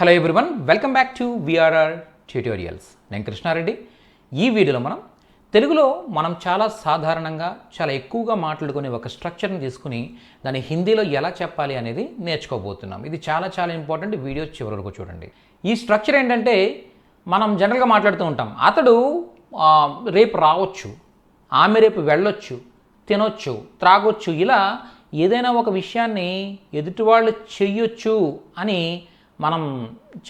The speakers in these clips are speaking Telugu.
Hello everyone welcome back to VRR tutorials నేను కృష్ణారెడ్డి. ఈ వీడియోలో మనం తెలుగులో మనం చాలా సాధారణంగా చాలా ఎక్కువగా మాట్లాడుకునే ఒక స్ట్రక్చర్ని తీసుకుని దాన్ని హిందీలో ఎలా చెప్పాలి అనేది నేర్చుకోబోతున్నాం. ఇది చాలా చాలా ఇంపార్టెంట్ వీడియో చివరి వరకు చూడండి. ఈ స్ట్రక్చర్ ఏంటంటే మనం జనరల్గా మాట్లాడుతూ ఉంటాం. అతడు రేపు రావచ్చు ఆమె రేపు వెళ్ళొచ్చు తినొచ్చు త్రాగొచ్చు ఇలా ఏదైనా ఒక విషయాన్ని ఎదుటివాళ్ళు చెయ్యొచ్చు అని మనం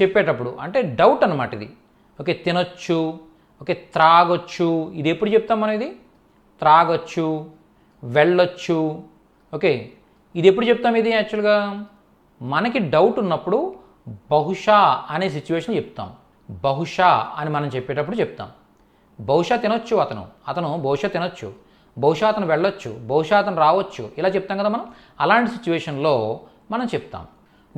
చెప్పేటప్పుడు అంటే డౌట్ అనమాట ఇది. ఓకే తినొచ్చు ఓకే త్రాగొచ్చు ఇది ఎప్పుడు చెప్తాం మనం ఇది? త్రాగొచ్చు వెళ్ళొచ్చు ఓకే ఇది ఎప్పుడు చెప్తాం ఇది యాక్చువల్గా? మనకి డౌట్ ఉన్నప్పుడు బహుశా అనే సిచ్యువేషన్ చెప్తాం. బహుశా అని మనం చెప్పేటప్పుడు చెప్తాం. బహుశా తినొచ్చు అతను. అతను బహుశా తినొచ్చు. బహుశా అతను వెళ్ళొచ్చు. బహుశా అతను రావచ్చు. ఇలా చెప్తాం కదా మనం? అలాంటి సిచ్యువేషన్లో మనం చెప్తాం.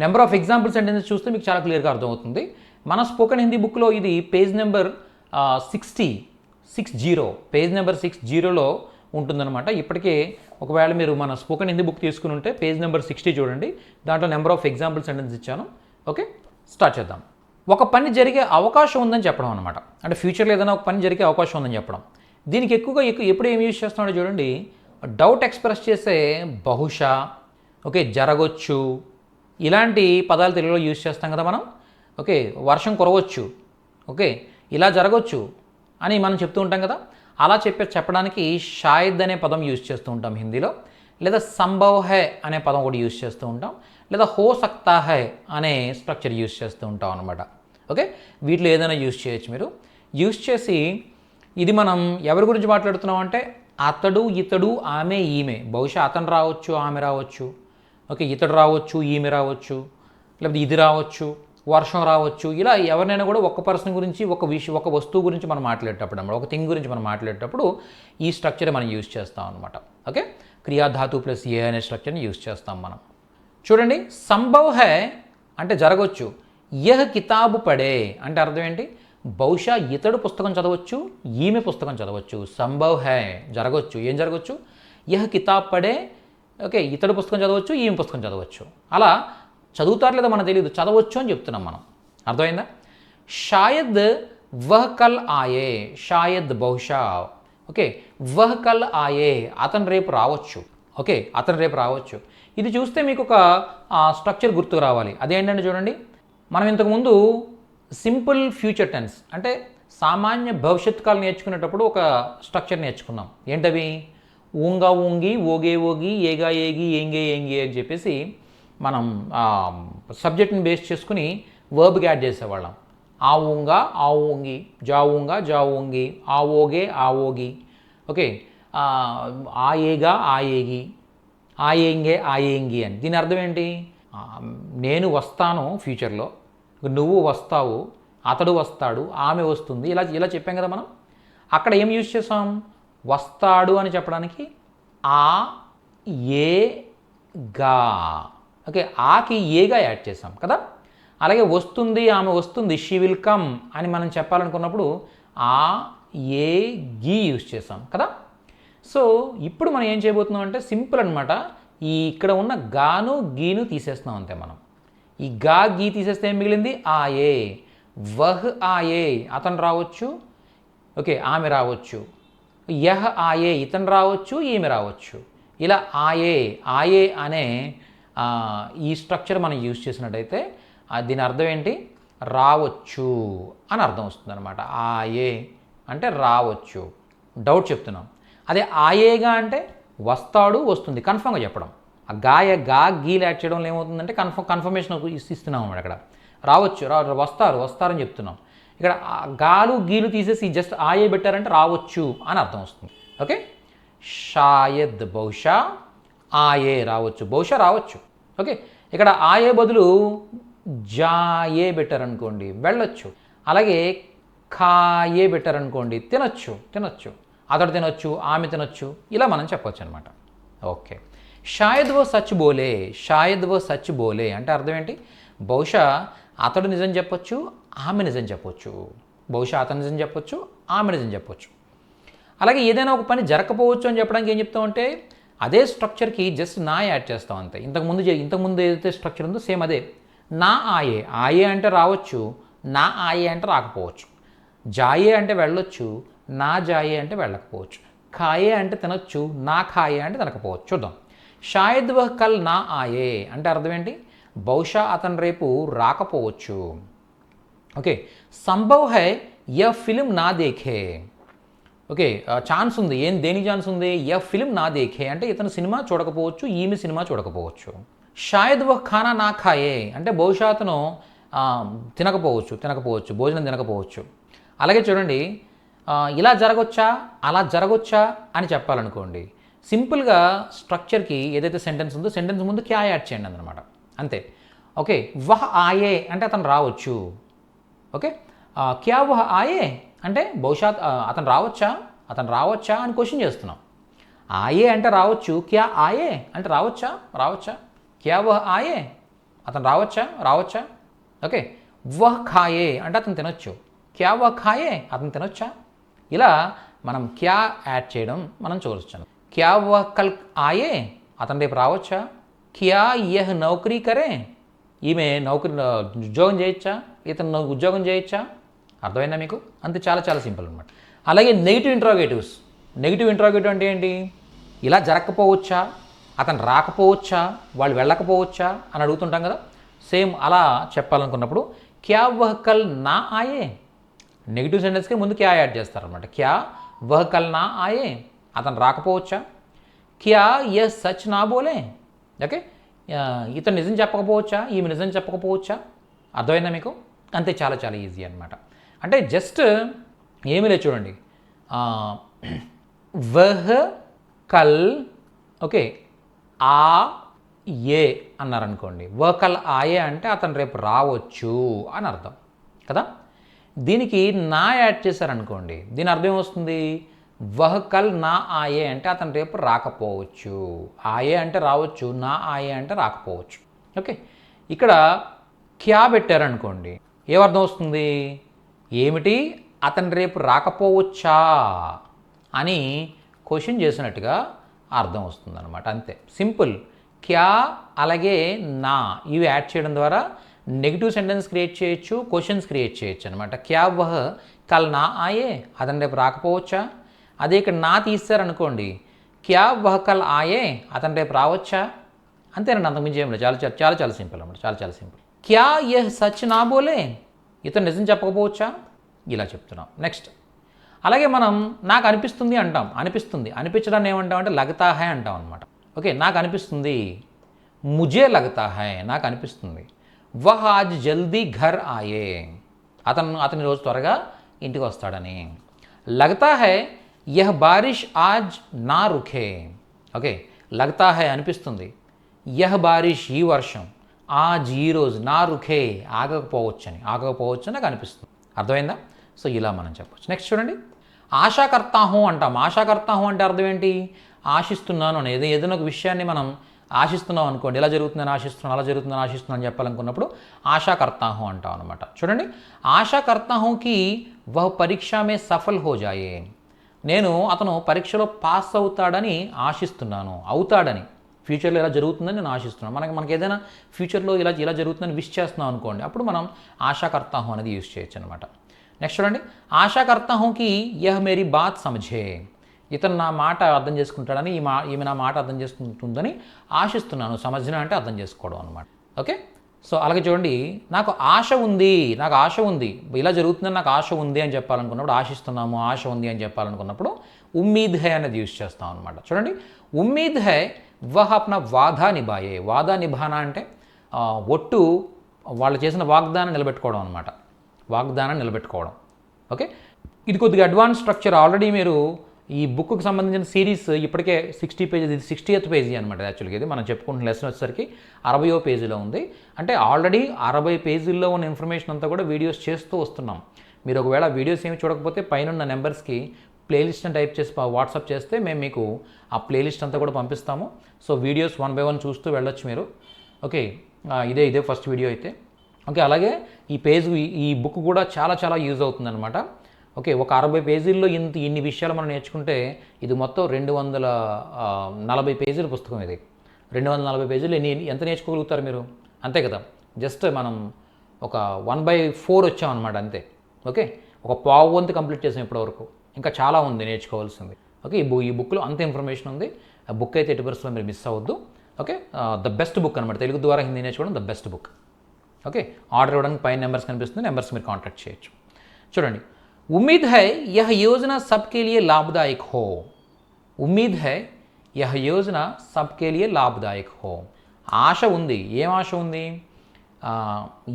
నెంబర్ ఆఫ్ ఎగ్జాంపుల్ సెంటెన్సెస్ చూస్తే మీకు చాలా క్లియర్గా అర్థమవుతుంది. మన స్పోకెన్ హిందీ బుక్లో ఇది page number sixty six zero page number six జీరోలో ఉంటుందన్నమాట. ఇప్పటికే ఒకవేళ మీరు మన స్పోకెన్ హిందీ బుక్ తీసుకుని ఉంటే పేజ్ నెంబర్ సిక్స్టీ చూడండి. దాంట్లో నెంబర్ ఆఫ్ ఎగ్జాంపుల్ సెంటెన్స్ ఇచ్చాను. ఓకే స్టార్ట్ చేద్దాం. ఒక పని జరిగే అవకాశం ఉందని చెప్పడం అనమాట అంటే ఫ్యూచర్లో ఏదైనా ఒక పని జరిగే అవకాశం ఉందని చెప్పడం. దీనికి ఎక్కువగా ఎక్కువ ఎప్పుడు ఏం యూజ్ చేస్తున్నాడో చూడండి. డౌట్ ఎక్స్ప్రెస్ చేసే బహుశా ఓకే జరగొచ్చు ఇలాంటి పదాలు తెలుగులో యూజ్ చేస్తాం కదా మనం? ఓకే వర్షం కురవచ్చు. ఓకే ఇలా జరగవచ్చు అని మనం చెప్తూ ఉంటాం కదా? అలా చెప్పే చెప్పడానికి షాయిద్ అనే పదం యూజ్ చేస్తూ ఉంటాం హిందీలో. లేదా సంభవ్ హై అనే పదం కూడా యూజ్ చేస్తూ ఉంటాం. లేదా హో సక్తా హై అనే స్ట్రక్చర్ యూజ్ చేస్తూ ఉంటాం అనమాట ఓకే వీటిలో ఏదైనా యూజ్ చేయొచ్చు మీరు. యూజ్ చేసి ఇది మనం ఎవరి గురించి మాట్లాడుతున్నాం అంటే అతడు ఇతడు ఆమె ఈమె. బహుశా అతను రావచ్చు ఆమె రావచ్చు. ఓకే ఇతడు రావచ్చు ఈమె రావచ్చు లేకపోతే ఇది రావచ్చు వర్షం రావచ్చు ఇలా ఎవరినైనా కూడా ఒక పర్సన్ గురించి ఒక విషయం ఒక వస్తువు గురించి మనం మాట్లాడేటప్పుడు అన్నమాట ఒక థింగ్ గురించి మనం మాట్లాడేటప్పుడు ఈ స్ట్రక్చర్ మనం యూజ్ చేస్తాం అనమాట ఓకే? క్రియాధాతు ప్లస్ ఏ అనే స్ట్రక్చర్ని యూజ్ చేస్తాం మనం. చూడండి సంభవ్ హై అంటే జరగవచ్చు యహ్ కితాబు పడే అంటే అర్థం ఏంటి? బహుశా ఇతడు పుస్తకం చదవచ్చు ఈమె పుస్తకం చదవచ్చు. సంభవ్ హై జరగవచ్చు ఏం జరగవచ్చు యహ్ కితాబ్ పడే ఓకే ఇతడు పుస్తకం చదవచ్చు ఈమె పుస్తకం చదవచ్చు. అలా చదువుతారు లేదా మనకు తెలియదు చదవచ్చు అని చెప్తున్నాం మనం. అర్థమైందా? షాయద్ వహ్ కల్ ఆయే షాయద్ బహుశా. ఓకే వహ్ కల్ ఆయే అతను రేపు రావచ్చు. ఓకే అతను రేపు రావచ్చు. ఇది చూస్తే మీకు ఒక స్ట్రక్చర్ గుర్తుకు రావాలి. అదేంటంటే చూడండి మనం ఇంతకుముందు సింపుల్ ఫ్యూచర్ టెన్స్ అంటే సామాన్య భవిష్యత్ కాలం నేర్చుకునేటప్పుడు ఒక స్ట్రక్చర్ నేర్చుకున్నాం. ఏంటవి? ఊంగా ఊంగి ఓగే ఓగి ఏగా ఏగి ఏంగే ఏంగి అని చెప్పేసి మనం సబ్జెక్ట్ని బేస్ చేసుకుని వర్బ్కి యాడ్ చేసేవాళ్ళం. ఆ ఊంగా ఆ ఊంగి జా ఊంగా జా ఊంగి ఆ ఓగే ఆ ఓగి. ఓకే? ఆ, ఏగా ఆ ఏగి ఆ ఏంగే ఆ ఏంగి అని. దీని అర్థం ఏంటి? నేను వస్తాను ఫ్యూచర్లో నువ్వు వస్తావు అతడు వస్తాడు ఆమె వస్తుంది. ఇలా ఇలా చెప్పాం కదా మనం. అక్కడ ఏం యూజ్ చేసాం వస్తాడు అని చెప్పడానికి ఆ ఏ గా. ఓకే ఆకి ఏగా యాడ్ చేసాం కదా? అలాగే వస్తుంది ఆమె వస్తుంది షీ విల్ కమ్ అని మనం చెప్పాలనుకున్నప్పుడు ఆ ఏ గీ యూజ్ చేసాం కదా? సో ఇప్పుడు మనం ఏం చేయబోతున్నాం అంటే సింపుల్ అనమాట ఈ ఇక్కడ ఉన్న గాను గీను తీసేస్తున్నాం అంతే మనం. ఈ గా గీ తీసేస్తే ఏం మిగిలింది? ఆ ఏ. వహ్ ఆ ఏ. అతను రావచ్చు. ఓకే ఆమె రావచ్చు. యహ్ ఆయే ఇతను రావచ్చు ఈమె రావచ్చు. ఇలా ఆయే ఆయే అనే ఈ స్ట్రక్చర్ మనం యూజ్ చేసినట్టయితే దీని అర్థం ఏంటి? రావచ్చు అని అర్థం వస్తుంది అనమాట ఆయే అంటే రావచ్చు. డౌట్ చెప్తున్నాం. అదే ఆయేగా అంటే వస్తాడు వస్తుంది. కన్ఫర్మ్గా చెప్పడం. ఆ గాయ గా గీలు యాడ్ చేయడంలో ఏమవుతుందంటే కన్ఫర్మ్ కన్ఫర్మేషన్ ఇస్తున్నాం అనమాట అక్కడ. రావచ్చు రా వస్తారు వస్తారని చెప్తున్నాం. ఇక్కడ గాలు గీలు తీసేసి జస్ట్ ఆయే పెట్టారంటే రావచ్చు అని అర్థం వస్తుంది. ఓకే షాయద్ బహుశా ఆయే రావచ్చు. బహుశా రావచ్చు. ఓకే ఇక్కడ ఆయే బదులు జాయే పెట్టారనుకోండి వెళ్ళొచ్చు. అలాగే ఖాయే పెట్టారనుకోండి తినొచ్చు తినొచ్చు. అతడు తినొచ్చు ఆమె తినొచ్చు. ఇలా మనం చెప్పొచ్చు అనమాట ఓకే షాయద్ ఓ సచ్ బోలే షాయద్ ఓ సచ్ బోలే అంటే అర్థం ఏంటి? బహుశా అతడు నిజం చెప్పొచ్చు ఆమె నిజం చెప్పొచ్చు. బహుశా అతను నిజం చెప్పొచ్చు ఆమె నిజం చెప్పొచ్చు. అలాగే ఏదైనా ఒక పని జరగకపోవచ్చు అని చెప్పడానికి ఏం చెప్తామంటే అదే స్ట్రక్చర్కి జస్ట్ నా యాడ్ చేస్తాం అంతే. ఇంతకుముందు ఇంతకుముందు ఏదైతే స్ట్రక్చర్ ఉందో సేమ్ అదే. నా ఆయే ఆయే అంటే రావచ్చు నా ఆయే అంటే రాకపోవచ్చు. జాయే అంటే వెళ్ళొచ్చు నా జాయే అంటే వెళ్ళకపోవచ్చు. ఖాయే అంటే తినొచ్చు నా ఖాయే అంటే తినకపోవచ్చు. చూద్దాం. షాయద్ వహ్ కల్ నా ఆయే అంటే అర్థం ఏంటి? బహుశా అతను రేపు రాకపోవచ్చు. ఓకే. సంభవ్ హై య ఫిలిం నా దేఖే. ఓకే ఛాన్స్ ఉంది. ఏం దేనికి ఛాన్స్ ఉంది? య ఫిలిం నా దేఖే. అంటే ఇతను సినిమా చూడకపోవచ్చు ఈమె సినిమా చూడకపోవచ్చు. షాయద్ వహ్ ఖానా నా ఖాయే. అంటే బహుశా అతను తినకపోవచ్చు తినకపోవచ్చు భోజనం తినకపోవచ్చు. అలాగే చూడండి ఇలా జరగొచ్చా అలా జరగొచ్చా అని చెప్పాలనుకోండి సింపుల్గా స్ట్రక్చర్కి ఏదైతే సెంటెన్స్ ఉందో సెంటెన్స్ ముందు క్యా యాడ్ చేయండి అన్నమాట. అంతే. ఓకే వహ్ ఆయే అంటే అతను రావచ్చు. ఓకే క్యా వహ్ ఆయే అంటే బహుశా అతను రావచ్చా? అతను రావచ్చా అని క్వశ్చన్ చేస్తున్నాం. ఆయే అంటే రావచ్చు క్యా ఆయే అంటే రావచ్చా? రావచ్చా. క్యా వహ్ ఆయే? అతను రావచ్చా? రావచ్చా. ఓకే వహ్ ఖాయే అంటే అతను తినొచ్చు. క్యా వహ్ ఖాయే? అతను తినొచ్చా? ఇలా మనం క్యా యాడ్ చేయడం మనం చూడొచ్చాను క్యా వహ్ కల్ ఆయే? అతను రేపు రావచ్చా? క్యా యహ్ నౌకరీ కరే ఈమె నౌకరీ ఉద్యోగం చేయొచ్చా ఇతను ఉద్యోగం చేయొచ్చా అర్థమైందా మీకు అంతే చాలా చాలా సింపుల్ అనమాట అలాగే నెగిటివ్ ఇంట్రాగేటివ్స్ నెగిటివ్ ఇంట్రాగేటివ్ అంటే ఏంటి ఇలా జరగకపోవచ్చా అతను రాకపోవచ్చా వాళ్ళు వెళ్ళకపోవచ్చా అని అడుగుతుంటాం కదా సేమ్ అలా చెప్పాలనుకున్నప్పుడు క్యా వహకల్ నా ఆయే నెగిటివ్ సెంటెన్స్కి ముందు క్యా యాడ్ చేస్తారనమాట క్యా వహకల్ నా ఆయే అతను రాకపోవచ్చా క్యా ఎస్ సచ్ నా బోలే ఓకే ఇతను నిజం చెప్పకపోవచ్చా? ఈమె నిజం చెప్పకపోవచ్చా? అర్థమైందా మీకు? అంతే చాలా చాలా ఈజీ అనమాట అంటే జస్ట్ ఏమీ లేదు చూడండి. వహ్ కల్ ఓకే ఆ ఏ అన్నారనుకోండి. వహ్ కల్ ఆయే అంటే అతను రేపు రావచ్చు అని అర్థం. కదా? దీనికి నా యాడ్ చేశారనుకోండి. దీని అర్థం ఏమొస్తుంది? వహ్ కల్ నా ఆయే అంటే అతను రేపు రాకపోవచ్చు. ఆయే అంటే రావచ్చు నా ఆయే అంటే రాకపోవచ్చు. ఓకే? ఇక్కడ క్యా పెట్టారనుకోండి ఏమర్థం వస్తుంది? ఏమిటి? అతను రేపు రాకపోవచ్చా అని క్వశ్చన్ చేసినట్టుగా అర్థం వస్తుంది అనమాట అంతే. సింపుల్. క్యా అలాగే నా. ఇవి యాడ్ చేయడం ద్వారా నెగిటివ్ సెంటెన్స్ క్రియేట్ చేయొచ్చు క్వశ్చన్స్ క్రియేట్ చేయొచ్చు అనమాట క్యా వహ్ కల్ నా ఆయే? అతను రేపు రాకపోవచ్చా? అదే ఇక్కడ నా తీస్తారనుకోండి క్యా వహకల్ ఆయే? అతను రేపు రావచ్చా? అంతేనండి అంతకుమించి ఏం లేదు. చాలా చాలా చాలా సింపుల్ అన్నమాట. చాలా చాలా సింపుల్. క్యా యహ్ సచ్ నా బోలే? ఇతను నిజం చెప్పకపోవచ్చా? ఇలా చెప్తున్నాం. నెక్స్ట్. అలాగే మనం నాకు అనిపిస్తుంది అంటాం. అనిపిస్తుంది. అనిపించడాన్ని ఏమంటాం అంటే లగతా అంటాం అనమాట ఓకే నాకు అనిపిస్తుంది. ముజే లగతాహాయ్ నాకు అనిపిస్తుంది. వహ్ ఆజ్ జల్దీ ఘర్ ఆయే. అతను అతని రోజు త్వరగా ఇంటికి వస్తాడని. లగతాహాయ్ యహ్ బారిష్ ఆజ్ నా రుఖే ఓకే లగతా హై అనిపిస్తుంది యహ్ బారిష్ ఈ వర్షం ఆజ్ ఈ రోజు నా రుఖే ఆగకపోవచ్చని ఆగకపోవచ్చని నాకు అనిపిస్తుంది అర్థమైందా? సో ఇలా మనం చెప్పవచ్చు నెక్స్ట్ చూడండి. ఆశాకర్తాహు అంటాం. ఆశాకర్తాహు అంటే అర్థం ఏంటి? ఆశిస్తున్నాను అని. ఏదో ఏదైనా ఒక విషయాన్ని మనం ఆశిస్తున్నాం అనుకోండి. ఇలా జరుగుతుందని ఆశిస్తున్నాను అలా జరుగుతుందని ఆశిస్తున్నాను అని చెప్పాలనుకున్నప్పుడు ఆశాకర్తాహు అంటాం అనమాట చూడండి. ఆశాకర్తాహుకి వహ పరీక్ష మే సఫల్ హో జాయే నేను అతను పరీక్షలో పాస్ అవుతాడని ఆశిస్తున్నాను. అవుతాడని. ఫ్యూచర్లో ఇలా జరుగుతుందని నేను ఆశిస్తున్నాను. మనకి మనకి ఏదైనా ఫ్యూచర్లో ఇలా ఇలా జరుగుతుందని విష్ చేస్తున్నాం అనుకోండి అప్పుడు మనం ఆశాకర్తాహం అనేది యూజ్ చేయొచ్చు అనమాట నెక్స్ట్ చూడండి. ఆశాకర్తాహంకి యహ్ మేరీ బాత్ సమజే. ఇతను నా మాట అర్థం చేసుకుంటాడని ఈ మా ఈమె నా మాట అర్థం చేసుకుంటుందని ఆశిస్తున్నాను. సమజన అంటే అర్థం చేసుకోవడం అనమాట ఓకే? సో అలాగే చూడండి నాకు ఆశ ఉంది నాకు ఆశ ఉంది. ఇలా జరుగుతుందని నాకు ఆశ ఉంది అని చెప్పాలనుకున్నప్పుడు ఆశిస్తున్నాము ఆశ ఉంది అని చెప్పాలనుకున్నప్పుడు ఉమ్మీద్ హై అనేది యూజ్ చేస్తాం అనమాట చూడండి ఉమ్మీద్ హై వహ్ అప్న వాదా నిభాయే. వాదా నిభానా అంటే ఒట్టు వాళ్ళు చేసిన వాగ్దానం నిలబెట్టుకోవడం అనమాట వాగ్దానం నిలబెట్టుకోవడం. ఓకే? ఇది కొద్దిగా అడ్వాన్స్ స్ట్రక్చర్. ఆల్రెడీ మీరు ఈ బుక్కి సంబంధించిన సిరీస్ ఇప్పటికే సిక్స్టీ పేజెస్ ఇది సిక్స్టీ ఎత్ పేజీ అనమాట యాక్చువల్గా ఇది. మనం చెప్పుకుంటున్న లెసన్ వచ్చేసరికి అరవయో పేజీలో ఉంది. అంటే ఆల్రెడీ అరవై పేజీల్లో ఉన్న ఇన్ఫర్మేషన్ అంతా కూడా వీడియోస్ చేస్తూ వస్తున్నాం. మీరు ఒకవేళ వీడియోస్ ఏమి చూడకపోతే పైన ఉన్న నెంబర్స్కి ప్లేలిస్ట్ని టైప్ చేసి వాట్సాప్ చేస్తే మేము మీకు ఆ ప్లేలిస్ట్ అంతా కూడా పంపిస్తాము. So videos one by one చూస్తూ వెళ్ళొచ్చు మీరు. ఓకే ఇదే ఇదే ఫస్ట్ వీడియో అయితే. ఓకే అలాగే ఈ పేజ్ ఈ- ఈ బుక్ కూడా చాలా చాలా యూజ్ అవుతుందన్నమాట. ఓకే ఒక అరవై పేజీల్లో ఇంత ఇన్ని విషయాలు మనం నేర్చుకుంటే ఇది మొత్తం రెండు వందల నలభై పేజీల పుస్తకం ఇది. రెండు వందల నలభై పేజీలు ఎన్ని ఎంత నేర్చుకోగలుగుతారు మీరు? అంతే కదా. జస్ట్ మనం ఒక వన్ బై ఫోర్ వచ్చాం అనమాట అంతే. ఓకే ఒక పావు వంతు కంప్లీట్ చేసాం ఇప్పటివరకు. ఇంకా చాలా ఉంది నేర్చుకోవాల్సింది. ఓకే ఈ బు ఈ బుక్లో అంత ఇన్ఫర్మేషన్ ఉంది. ఆ బుక్ అయితే ఎట్టి పరిస్థితుల్లో మీరు మిస్ అవ్వద్దు. ఓకే ద బెస్ట్ బుక్ అనమాట తెలుగు ద్వారా హిందీ నేర్చుకోవడం the best book. Okay order ఇవ్వడానికి పైన నెంబర్స్ కనిపిస్తుంది. నెంబర్స్ మీరు కాంటాక్ట్ చేయొచ్చు. చూడండి ఉమ్మీద్ హై यह యోజన सबके लिए लाभदायक హో ఉమ్మీద్ హై యహ యోజన సబ్కే లియే లాభదాయక్ హో ఆశ ఉంది ఏం ఆశ ఉంది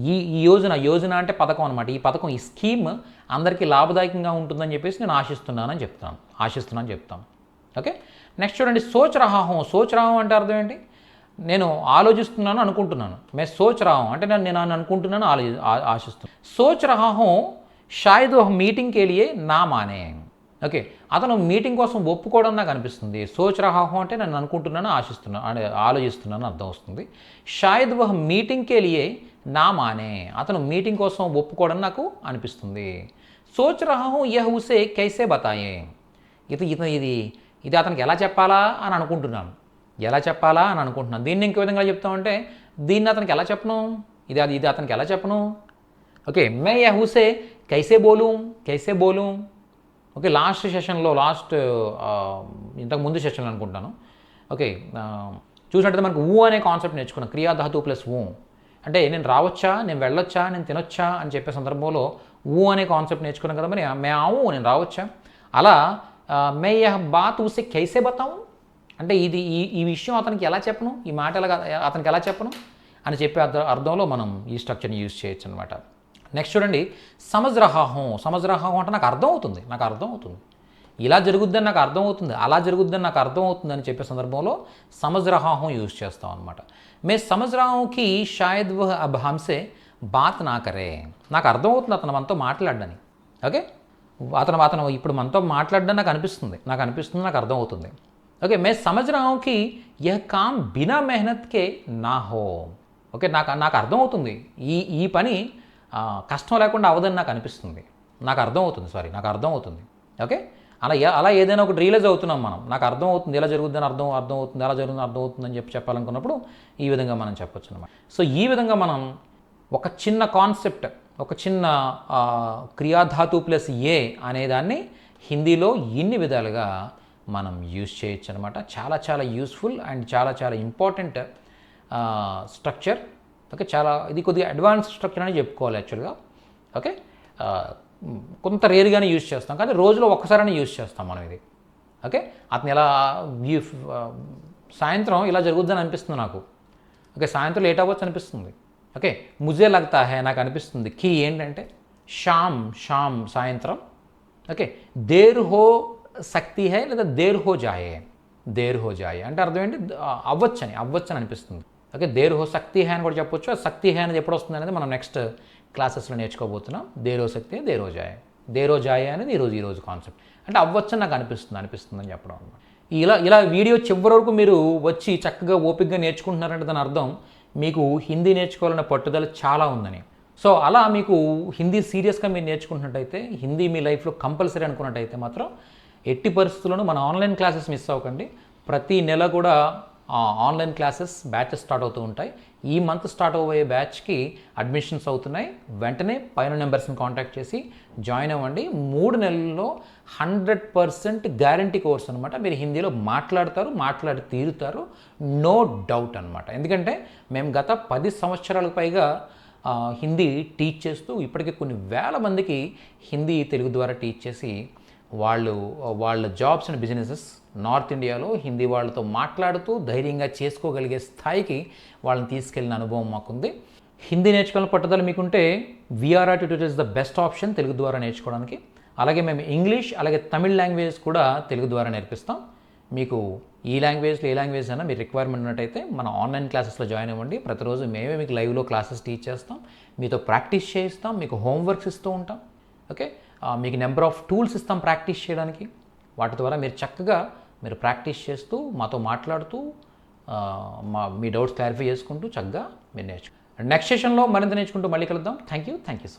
ఈ ఈ యోజన యోజన అంటే పథకం అనమాట ఈ పథకం ఈ స్కీమ్ అందరికీ లాభదాయకంగా ఉంటుందని చెప్పేసి నేను ఆశిస్తున్నానని చెప్తాను ఆశిస్తున్నాను చెప్తాను ఓకే నెక్స్ట్ చూడండి సోచ్ రహాహం సోచ్ రహాం అంటే అర్థం ఏంటి? నేను ఆలోచిస్తున్నాను అనుకుంటున్నాను. మే సోచ్ రహాం అంటే నేను నేను అనుకుంటున్నాను ఆలో ఆశిస్తున్నాను సోచ్ రహాహం షాయిద్ ఒక మీటింగ్ వెళ్ళి నా మానే ఓకే అతను మీటింగ్ కోసం ఒప్పుకోవడం నాకు అనిపిస్తుంది. సోచ్ రహాహం అంటే నేను అనుకుంటున్నాను ఆశిస్తున్నాను ఆలోచిస్తున్నాను అర్థం వస్తుంది. షాయిద్ వహ మీటింగ్ కే నా మానే అతను మీటింగ్ కోసం ఒప్పుకోవడం నాకు అనిపిస్తుంది. సోచ్ రహాహం యహ్ ఉసే కైసే బతాయే. ఇది ఇతను ఇది ఇది అతనికి ఎలా చెప్పాలా అని అనుకుంటున్నాను. ఎలా చెప్పాలా అని అనుకుంటున్నాను. దీన్ని ఇంకో విధంగా చెప్తామంటే దీన్ని అతనికి ఎలా చెప్పను? ఇది అది ఇది అతనికి ఎలా చెప్పను? ఓకే మే యా హూసే కైసే బోలు కైసే బోలు ఓకే లాస్ట్ సెషన్లో లాస్ట్ ఇంతకు ముందు సెషన్లో అనుకుంటాను. ఓకే uh, చూసినట్టయితే మనకు ఊ అనే కాన్సెప్ట్ నేర్చుకున్నాం. క్రియాధాతు ప్లస్ ఊ. అంటే నేను రావచ్చా? నేను వెళ్ళొచ్చా? నేను తినొచ్చా? అని చెప్పే సందర్భంలో ఊ అనే కాన్సెప్ట్ నేర్చుకున్నాం కదా మరి. మే ఆవు నేను రావచ్చా? అలా uh, మే యహ్ బాత్ ఊసే కైసే బతావు? అంటే ఇది ఈ ఈ విషయం అతనికి ఎలా చెప్పను? ఈ మాట ఎలా అతనికి ఎలా చెప్పను? అని చెప్పే అర్థంలో మనం ఈ స్ట్రక్చర్ని యూజ్ చేయొచ్చు అనమాట నెక్స్ట్ చూడండి సమజ్రహాహం. రహాహం సమజ్ అంటే నాకు అర్థం అవుతుంది నాకు అర్థం అవుతుంది ఇలా జరుగుద్దని నాకు అర్థమవుతుంది అలా జరుగుద్దని నాకు అర్థమవుతుంది అని చెప్పే సందర్భంలో సమజ్రహాహం యూజ్ చేస్తాం అనమాట మే సమజ్రహంకి షాయద్ అబ్ హంసే బాత్ నాకరే నాకు అర్థమవుతుంది అతను మనతో మాట్లాడని ఓకే? అతను అతను ఇప్పుడు మనతో మాట్లాడడం నాకు అనిపిస్తుంది. నాకు అనిపిస్తుంది నాకు అర్థమవుతుంది. ఓకే? మే సమజ్రహంకి యహ్ కామ్ బినా మెహనత్కే నా హో. ఓకే? నాకు నాకు అర్థమవుతుంది. ఈ ఈ పని కష్టం లేకుండా అవదని నాకు అనిపిస్తుంది. నాకు అర్థం అవుతుంది సారీ నాకు అర్థం అవుతుంది ఓకే అలా అలా ఏదైనా ఒకటి రియలైజ్ అవుతున్నాం మనం. నాకు అర్థం అవుతుంది ఎలా జరుగుతుందని అర్థం అర్థం అవుతుంది ఎలా జరుగుతుంది అర్థం అవుతుందని చెప్పి చెప్పాలనుకున్నప్పుడు ఈ విధంగా మనం చెప్పొచ్చు అనమాట సో ఈ విధంగా మనం ఒక చిన్న కాన్సెప్ట్ ఒక చిన్న క్రియాధాతు ప్లస్ ఏ అనేదాన్ని హిందీలో ఇన్ని విధాలుగా మనం యూజ్ చేయొచ్చు అనమాట చాలా చాలా యూస్ఫుల్ అండ్ చాలా చాలా ఇంపార్టెంట్ స్ట్రక్చర్ ఓకే చాలా ఇది కొద్దిగా అడ్వాన్స్ స్ట్రక్చర్ అని చెప్పుకోవాలి యాక్చువల్గా ఓకే కొంత రేరుగానే యూజ్ చేస్తాం కానీ రోజులో ఒక్కసారైనా యూజ్ చేస్తాం మనం ఇది. ఓకే అతను ఎలా వ్యూ సాయంత్రం ఇలా జరుగుద్దని అనిపిస్తుంది నాకు. ఓకే సాయంత్రం లేట్ అవ్వచ్చు అనిపిస్తుంది. ఓకే ముజే లగ్తా హే నాకు అనిపిస్తుంది. కీ ఏంటంటే షామ్ షామ్ సాయంత్రం. ఓకే దేర్ హో శక్తి హే లేదా దేర్ హో జాయే? దేర్ హో జాయే. అంటే అర్థం ఏంటి? అవ్వచ్చని అవ్వచ్చని అనిపిస్తుంది. ఓకే దేరుహో శక్తి హే అని కూడా చెప్పొచ్చు. ఆ శక్తి హే అనేది ఎప్పుడు వస్తుంది అనేది మనం నెక్స్ట్ క్లాసెస్లో నేర్చుకోబోతున్నాం. దేరో శక్తి దేరో జాయ. దేరో జాయ అనేది ఈరోజు ఈరోజు కాన్సెప్ట్. అంటే అవ్వచ్చని నాకు అనిపిస్తుంది అనిపిస్తుంది అని చెప్పడం అనమాట. ఇలా ఇలా వీడియో చివరి వరకు మీరు వచ్చి చక్కగా ఓపికగా నేర్చుకుంటున్నారంటే దాని అర్థం మీకు హిందీ నేర్చుకోవాలనే పట్టుదల చాలా ఉందని. సో అలా మీకు హిందీ సీరియస్గా మీరు నేర్చుకుంటున్నట్టయితే హిందీ మీ లైఫ్లో కంపల్సరీ అనుకున్నట్టయితే మాత్రం ఎట్టి పరిస్థితుల్లోనూ మన ఆన్లైన్ క్లాసెస్ మిస్ అవ్వకండి. ప్రతి నెల కూడా ఆన్లైన్ క్లాసెస్ బ్యాచెస్ స్టార్ట్ అవుతూ ఉంటాయి. ఈ మంత్ స్టార్ట్ అయ్యే బ్యాచ్కి అడ్మిషన్స్ అవుతున్నాయి. వెంటనే పైన నెంబర్స్ని కాంటాక్ట్ చేసి జాయిన్ అవ్వండి. మూడు నెలల్లో హండ్రెడ్ పర్సెంట్ గ్యారంటీ కోర్స్ అనమాట మీరు హిందీలో మాట్లాడతారు మాట్లాడి తీరుతారు. నో డౌట్ అనమాట ఎందుకంటే మేము గత పది సంవత్సరాలకు పైగా హిందీ టీచ్ చేస్తూ ఇప్పటికే కొన్ని వేల మందికి హిందీ తెలుగు ద్వారా టీచ్ చేసి వాళ్ళు వాళ్ళ జాబ్స్ అండ్ బిజినెసెస్ నార్త్ ఇండియాలో హిందీ వాళ్ళతో మాట్లాడుతూ ధైర్యంగా చేసుకోగలిగే స్థాయికి వాళ్ళని తీసుకెళ్ళిన అనుభవం మాకుంది. హిందీ నేర్చుకోవాలని పట్టుదల మీకుంటే VRR is the best option Telugu ద్వారా నేర్చుకోవడానికి. అలాగే మేము ఇంగ్లీష్ అలాగే తమిళ్ లాంగ్వేజ్ కూడా తెలుగు ద్వారా నేర్పిస్తాం. మీకు ఈ లాంగ్వేజ్లో ఏ లాంగ్వేజ్ అయినా మీరు రిక్వైర్మెంట్ ఉన్నట్టయితే మన ఆన్లైన్ క్లాసెస్లో జాయిన్ అవ్వండి. ప్రతిరోజు మేమే మీకు లైవ్లో క్లాసెస్ టీచ్ చేస్తాం. మీతో ప్రాక్టీస్ చేయిస్తాం. మీకు హోంవర్క్స్ ఇస్తూ ఉంటాం. ఓకే మీకు నెంబర్ ఆఫ్ టూల్స్ ఇస్తాం ప్రాక్టీస్ చేయడానికి. వాటి ద్వారా మీరు చక్కగా మీరు ప్రాక్టీస్ చేస్తూ మాతో మాట్లాడుతూ మా మీ డౌట్స్ క్లారిఫై చేసుకుంటూ చక్కగా మీరు నేర్చుకో నెక్స్ట్ సెషన్లో మరింత నేర్చుకుంటూ మళ్ళీ కలుద్దాం. Thank you thank you so